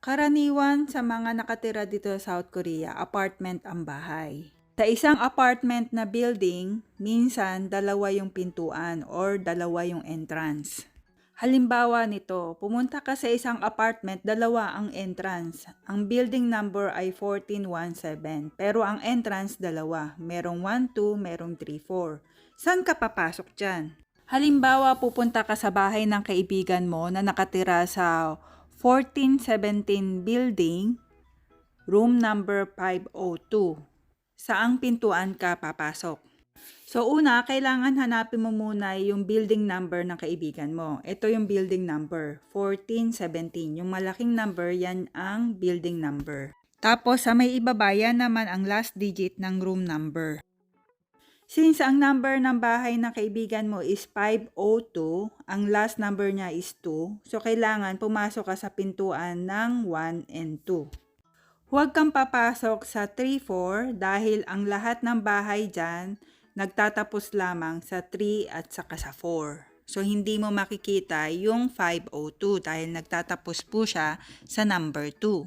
Karaniwan sa mga nakatira dito sa South Korea, apartment ang bahay. Sa isang apartment na building, minsan dalawa yung pintuan or dalawa yung entrance. Halimbawa nito, pumunta ka sa isang apartment, dalawa ang entrance. Ang building number ay 1417, pero ang entrance dalawa. Merong 12, merong 34. Saan ka papasok dyan? Halimbawa, pupunta ka sa bahay ng kaibigan mo na nakatira sa 1417 building, room number 502. Saang pintuan ka papasok? So una, kailangan hanapin mo muna yung building number ng kaibigan mo. Ito yung building number, 1417. Yung malaking number, yan ang building number. Tapos sa may ibabayan naman ang last digit ng room number. Since ang number ng bahay ng kaibigan mo is 502, ang last number niya is 2, so kailangan pumasok ka sa pintuan ng 1 and 2. Huwag kang papasok sa 3-4 dahil ang lahat ng bahay dyan nagtatapos lamang sa 3 at saka sa 4. So, hindi mo makikita yung 502 dahil nagtatapos po siya sa number 2.